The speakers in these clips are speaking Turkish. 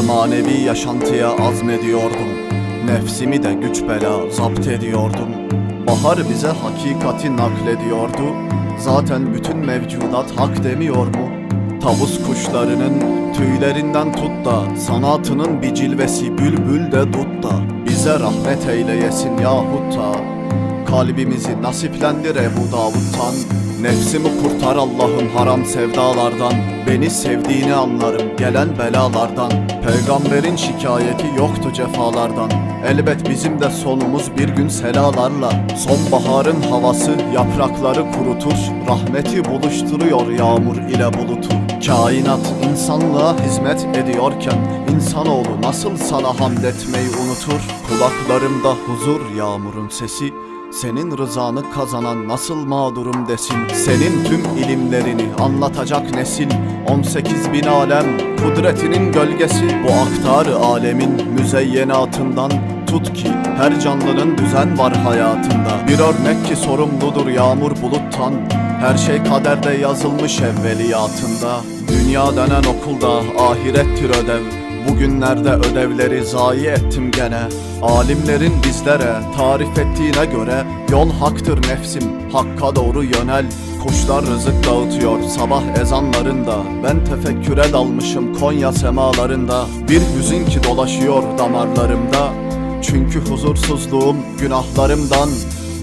manevi yaşantıya azmediyordum. Nefsimi de güç bela zapt ediyordum. Bahar bize hakikati naklediyordu. Zaten bütün mevcudat hak demiyor mu? Tavus kuşlarının tüylerinden tut da Sanatının bir cilvesi bülbül de tut da Bize rahmet eyleyesin yahut da Kalbimizi nasiplendir Ebu Davud'tan Nefsimi kurtar Allah'ım haram sevdalardan. Beni sevdiğini anlarım gelen belalardan. Peygamberin şikayeti yoktu cefalardan. Elbet bizim de sonumuz bir gün selalarla. Sonbaharın havası yaprakları kurutur Rahmeti buluşturuyor yağmur ile bulutu. Kainat insanlığa hizmet ediyorken insanoğlu nasıl sana hamd etmeyi unutur? Kulaklarımda huzur yağmurun sesi senin rızanı kazanan nasıl mağdurum desin? Senin tüm ilimlerini anlatacak nesil 18 bin alem kudretinin gölgesi. Bu aktarı alemin müzeyyenatından Tut ki her canlının düzen var hayatında. Bir örnek ki sorumludur yağmur buluttan Her şey kaderde yazılmış evveliyatında. Dünya denen okulda ahirettir ödev Bugünlerde ödevleri zayi ettim gene. Alimlerin bizlere tarif ettiğine göre Yol haktır nefsim, hakka doğru yönel. Kuşlar rızık dağıtıyor sabah ezanlarında. Ben tefekküre dalmışım Konya semalarında. Bir hüzün ki dolaşıyor damarlarımda. Çünkü huzursuzluğum günahlarımdan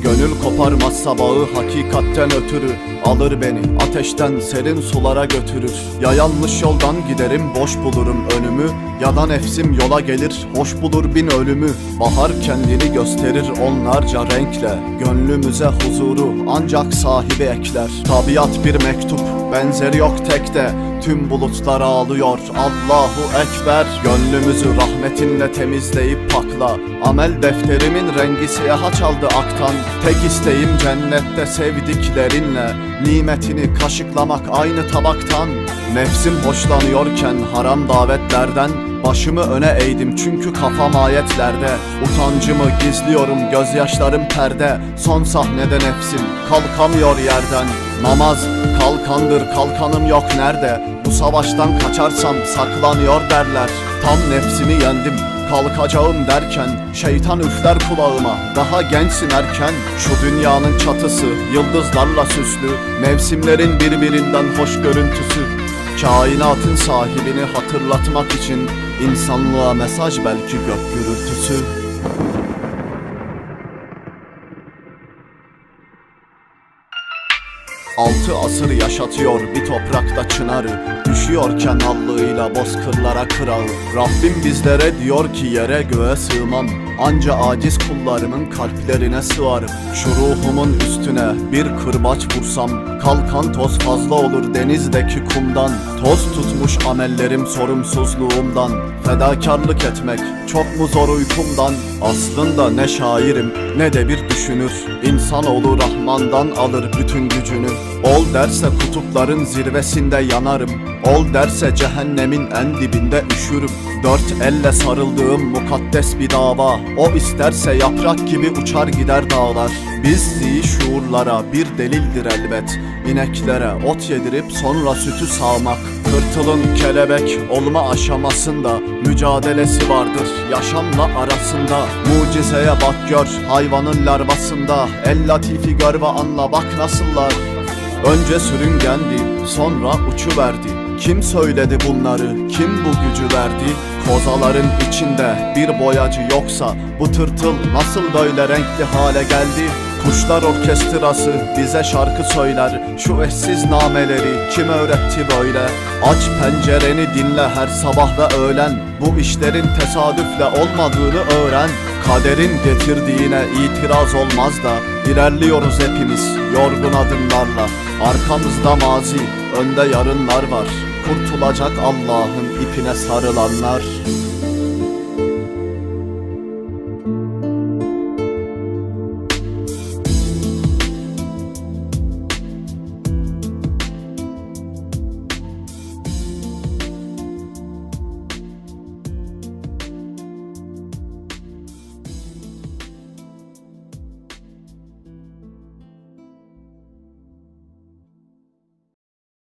Gönül koparmazsa bağı hakikatten ötürü Alır beni ateşten serin sulara götürür. Ya yanlış yoldan giderim boş bulurum önümü. Ya da nefsim yola gelir hoş bulur bin ölümü. Bahar kendini gösterir onlarca renkle. Gönlümüze huzuru ancak sahibi ekler. Tabiat bir mektup benzeri yok tekte Tüm bulutlar ağlıyor. Allahu Ekber. Gönlümüzü rahmetinle temizleyip pakla. Amel defterimin rengi siyaha çaldı aktan. Tek isteğim cennette sevdiklerinle. Nimetini kaşıklamak aynı tabaktan. Nefsim hoşlanıyorken haram davetlerden Başımı öne eğdim çünkü kafam ayetlerde. Utancımı gizliyorum gözyaşlarım perde. Son sahnede nefsim kalkamıyor yerden. Namaz kalkandır kalkanım yok nerede? Bu savaştan kaçarsam saklanıyor derler. Tam nefsimi yendim kalkacağım derken Şeytan üfler kulağıma. Daha gençsin erken Şu dünyanın çatısı yıldızlarla süslü. Mevsimlerin birbirinden hoş görüntüsü Kainatın sahibini hatırlatmak için insanlığa mesaj belki gök gürültüsü. Altı asır yaşatıyor bir toprakta çınarı Düşüyorken allığıyla bozkırlara kırağı Rabbim bizlere diyor ki yere göğe sığmam Anca aciz kullarımın kalplerine sığarım. Şu ruhumun üstüne bir kırbaç vursam Kalkan toz fazla olur denizdeki kumdan. Toz tutmuş amellerim sorumsuzluğumdan. Fedakarlık etmek çok mu zor uykumdan? Aslında ne şairim ne de bir düşünür. İnsanoğlu Rahman'dan alır bütün gücünü. Ol derse kutupların zirvesinde yanarım. Ol derse cehennemin en dibinde üşürüm. Dört elle sarıldığım mukaddes bir dava O isterse yaprak gibi uçar gider dağlar. Biz zi şuurlara bir delildir elbet. İneklere ot yedirip sonra sütü sağmak. Tırtılın kelebek olma aşamasında Mücadelesi vardır yaşamla arasında. Mucizeye bak gör hayvanın larvasında. El latifi gör ve anla bak nasıllar. Önce sürüngendi, sonra uçuverdi. Kim söyledi bunları, kim bu gücü verdi? Kozaların içinde bir boyacı yoksa bu tırtıl nasıl böyle renkli hale geldi? Kuşlar orkestrası bize şarkı söyler. Şu eşsiz nameleri kim öğretti böyle? Aç pencereni dinle her sabah ve öğlen. Bu işlerin tesadüfle olmadığını öğren. Kaderin getirdiğine itiraz olmaz da İlerliyoruz hepimiz yorgun adımlarla. Arkamızda mazi, önde yarınlar var. Kurtulacak Allah'ın ipine sarılanlar